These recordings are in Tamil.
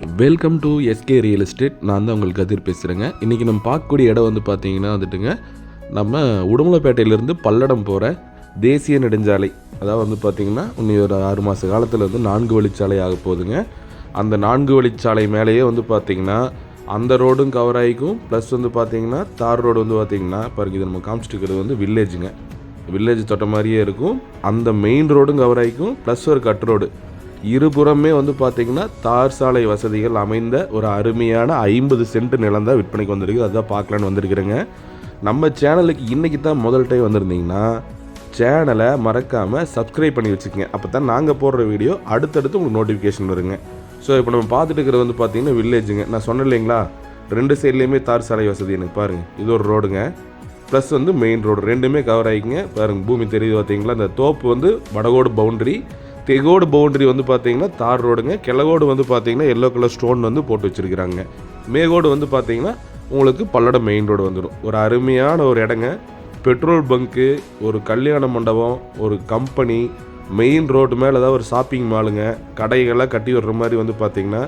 Welcome to SK real estate நான் தான் உங்களுக்கு கதிர் பேசுகிறேங்க இன்றைக்கி நம்ம பார்க்கக்கூடிய இடம் வந்து பார்த்தீங்கன்னா வந்துட்டுங்க நம்ம உடுமலைப்பேட்டையிலேருந்து பல்லடம் போகிற தேசிய நெடுஞ்சாலை. அதாவது வந்து பார்த்திங்கன்னா இன்னி ஒரு ஆறு மாத காலத்தில் வந்து நான்கு வழிச்சாலை ஆக போகுதுங்க. அந்த நான்கு வழிச்சாலை மேலேயே வந்து பார்த்திங்கன்னா அந்த ரோடும் கவர் ஆகிக்கும். ப்ளஸ் வந்து பார்த்திங்கன்னா தார் ரோடு வந்து பார்த்திங்கன்னா பாருங்க இது நம்ம காமிச்சிட்டு இருக்கிறது வந்து வில்லேஜுங்க வில்லேஜ் தொட்ட மாதிரியே இருக்கும். அந்த மெயின் ரோடும் கவர் ஆகிக்கும். ப்ளஸ் ஒரு கட் ரோடு. இருபுறமே வந்து பார்த்திங்கன்னா தார் சாலை வசதிகள் அமைந்த ஒரு அருமையான ஐம்பது சென்ட் நிலம் தான் விற்பனைக்கு வந்திருக்கு அதுதான் பார்க்கலான்னு வந்திருக்கிறேங்க. நம்ம சேனலுக்கு இன்றைக்கி தான் முதல் டைம் வந்திருந்தீங்கன்னா சேனலை மறக்காமல் சப்ஸ்கிரைப் பண்ணி வச்சுக்கோங்க. அப்போ தான் நாங்கள் போடுற வீடியோ அடுத்தடுத்து உங்களுக்கு நோட்டிஃபிகேஷன் வருங்க. ஸோ இப்போ நம்ம பார்த்துட்டு இருக்கிறது வந்து பார்த்தீங்கன்னா வில்லேஜுங்க நான் சொன்னேன் இல்லைங்களா? ரெண்டு சைட்லேயுமே தார் சாலை வசதி எனக்கு பாருங்கள் இது ஒரு ரோடுங்க ப்ளஸ் வந்து மெயின் ரோடு ரெண்டுமே கவர் ஆகிக்குங்க பாருங்கள் பூமி தெரியுது பார்த்தீங்களா இந்த தோப்பு வந்து வடகோடு பவுண்டரி தெகோடு பவுண்டரி வந்து பார்த்தீங்கன்னா தார் ரோடுங்க. கிழகோடு வந்து பார்த்தீங்கன்னா எல்லோ கலர் ஸ்டோன் வந்து போட்டு வச்சுருக்கிறாங்க. மேகோடு வந்து பார்த்தீங்கன்னா உங்களுக்கு பல்லடம் மெயின் ரோடு வந்துடும். ஒரு அருமையான ஒரு இடங்க. பெட்ரோல் பங்க்கு ஒரு கல்யாண மண்டபம் ஒரு கம்பெனி மெயின் ரோடு மேலே ஏதாவது ஒரு ஷாப்பிங் மாலுங்க கடைகள்லாம் கட்டி விடுற மாதிரி வந்து பார்த்தீங்கன்னா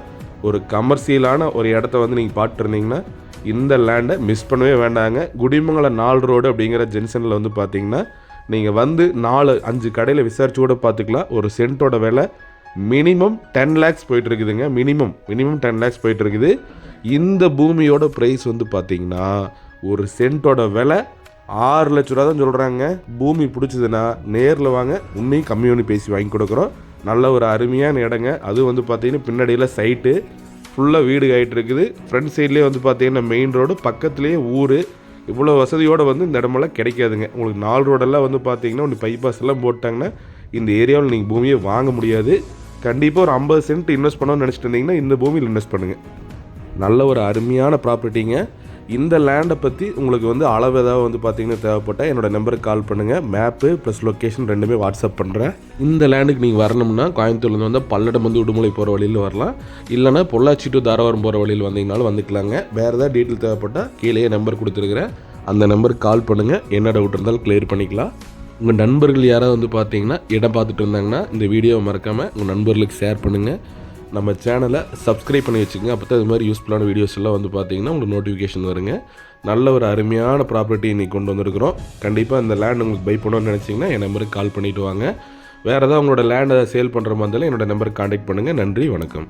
ஒரு கமர்ஷியலான ஒரு இடத்த வந்து நீங்கள் பார்த்துருந்தீங்கன்னா இந்த லேண்டை மிஸ் பண்ணவே வேண்டாங்க. குடிமங்கலம் நாலு ரோடு அப்படிங்கிற ஜென்ஷனில் வந்து பார்த்தீங்கன்னா நீங்கள் வந்து நாலு அஞ்சு கடையில் விசாரிச்சு கூட பார்த்துக்கலாம் ஒரு சென்ட்டோட விலை மினிமம் டென் லேக்ஸ் போயிட்டு இருக்குதுங்க மினிமம் மினிமம் டென் லேக்ஸ் போயிட்டு இருக்குது இந்த பூமியோட ப்ரைஸ் வந்து பார்த்தீங்கன்னா ஒரு சென்ட்டோட விலை ஆறு லட்ச ரூபா தான் சொல்கிறாங்க பூமி பிடிச்சதுன்னா நேரில் வாங்க உன்னையும் கம்மி பண்ணி பேசி வாங்கி கொடுக்குறோம். நல்ல ஒரு அருமையான இடங்க. அது வந்து பார்த்தீங்கன்னா பின்னாடியில் சைட்டு ஃபுல்லாக வீடு ஆகிட்டு இருக்குது ஃப்ரண்ட் சைட்லேயே வந்து பார்த்தீங்கன்னா மெயின் ரோடு பக்கத்துலேயே ஊர். இவ்வளோ வசதியோடு வந்து இந்த இடமெல்லாம் கிடைக்காதுங்க. உங்களுக்கு நாலு ரோடெல்லாம் வந்து பார்த்தீங்கன்னா ஒன்று பைபாஸ் எல்லாம் போட்டாங்கன்னா இந்த ஏரியாவில் நீங்கள் பூமியை வாங்க முடியாது. கண்டிப்பாக ஒரு ஐம்பது சென்ட் இன்வெஸ்ட் பண்ணணும்னு நினச்சிட்டு இருந்தீங்கன்னா இந்த பூமியில் இன்வெஸ்ட் பண்ணுங்கள் நல்ல ஒரு அருமையான ப்ராப்பர்ட்டிங்க இந்த லேண்டை பற்றி உங்களுக்கு வந்து அளவு ஏதாவது வந்து பார்த்தீங்கன்னா தேவைப்பட்டால் என்னோடய நம்பருக்கு கால் பண்ணுங்கள் மேப்பு ப்ளஸ் லொக்கேஷன் ரெண்டுமே வாட்ஸ்அப் பண்ணுறேன் இந்த லேண்டுக்கு நீங்கள் வரணும்னா கோயம்புத்தூர்லேருந்து வந்து பல்லடம் வந்து உடுமலை போகிற வழியில் வரலாம். இல்லைனா பொள்ளாச்சி டு தாராவரம் போகிற வழியில் வந்தீங்கனாலும் வந்துக்கலாங்க. வேறு ஏதாவது டீட்டெயில் தேவைப்பட்டால் கீழே நம்பர் கொடுத்துருக்குறேன். அந்த நம்பருக்கு கால் பண்ணுங்கள் என்ன டவுட் இருந்தாலும் கிளியர் பண்ணிக்கலாம். உங்கள் நண்பர்கள் யாராவது வந்து பார்த்தீங்கன்னா இடம் பார்த்துட்டு இருந்தாங்கன்னா இந்த வீடியோவை மறக்காமல் உங்கள் நண்பர்களுக்கு ஷேர் பண்ணுங்கள் நம்ம சேனலை சப்ஸ்கிரைப் பண்ணி வச்சுக்கோங்க. அப்போ தான் இது மாதிரி யூஸ்ஃபுல்லான வீடியோஸ் எல்லாம் வந்து பார்த்தீங்கன்னா உங்களுக்கு நோட்டிஃபிகேஷன் வருங்க. நல்ல ஒரு அருமையான ப்ராப்பர்ட்டி இன்னைக்கு கொண்டு வந்திருக்கிறோம். கண்டிப்பாக இந்த லேண்ட் உங்களுக்கு பை பண்ணணும்னு நினச்சிங்கன்னா என் நம்பருக்கு கால் பண்ணிவிட்டு வாங்க. வேறு ஏதாவது உங்களோட லேண்டை சேல் பண்ணுற மாதிரி இருந்தாலும் என்னோட நம்பருக்கு காண்டாக்ட் பண்ணுங்கள் நன்றி வணக்கம்.